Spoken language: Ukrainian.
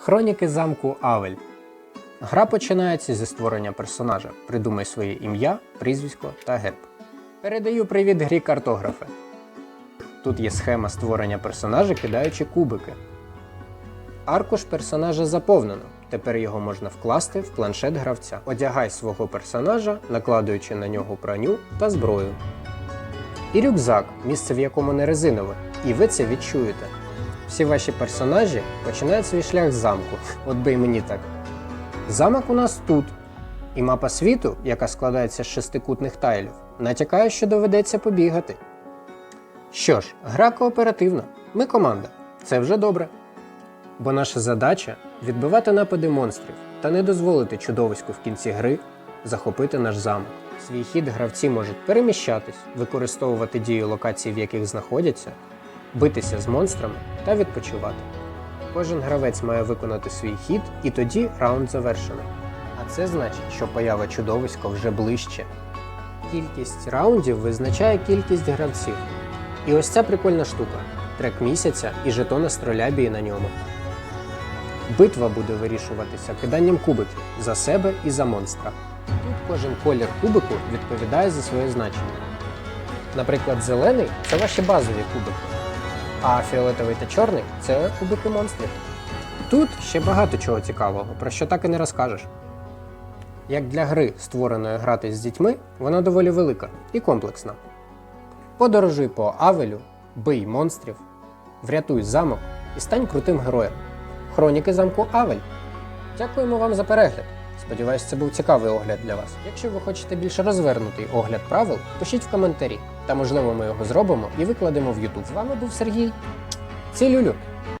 Хроніки замку Авель. Гра починається зі створення персонажа. Придумай своє ім'я, прізвисько та герб. Передаю привіт грі картографи. Тут є схема створення персонажа, кидаючи кубики. Аркуш персонажа заповнено. Тепер його можна вкласти в планшет гравця. Одягай свого персонажа, накладуючи на нього броню та зброю. І рюкзак, місце в якому не резинове, і ви це відчуєте. Всі ваші персонажі починають свій шлях з замку, от би й мені так. Замок у нас тут, і мапа світу, яка складається з шестикутних тайлів, натякає, що доведеться побігати. Що ж, гра кооперативна, ми команда. Це вже добре. Бо наша задача відбивати напади монстрів та не дозволити чудовиську в кінці гри захопити наш замок. Свій хід гравці можуть переміщатись, використовувати дію локацій, в яких знаходяться, битися з монстрами та відпочивати. Кожен гравець має виконати свій хід, і тоді раунд завершено. А це значить, що поява чудовиська вже ближче. Кількість раундів визначає кількість гравців. І ось ця прикольна штука трек місяця і жетон астролябії на ньому. Битва буде вирішуватися киданням кубиків за себе і за монстра. Тут кожен колір кубику відповідає за своє значення. Наприклад, зелений це ваші базові кубики, а фіолетовий та чорний це кубики монстрів. Тут ще багато чого цікавого, про що так і не розкажеш. Як для гри, створеної грати з дітьми, вона доволі велика і комплексна. Подорожуй по Авелю, бий монстрів, врятуй замок і стань крутим героєм. Хроніки замку Авель. Дякуємо вам за перегляд. Сподіваюсь, це був цікавий огляд для вас. Якщо ви хочете більш розвернутий огляд правил, пишіть в коментарі, та можливо ми його зробимо і викладемо в YouTube. З вами був Сергій. Цілюлю!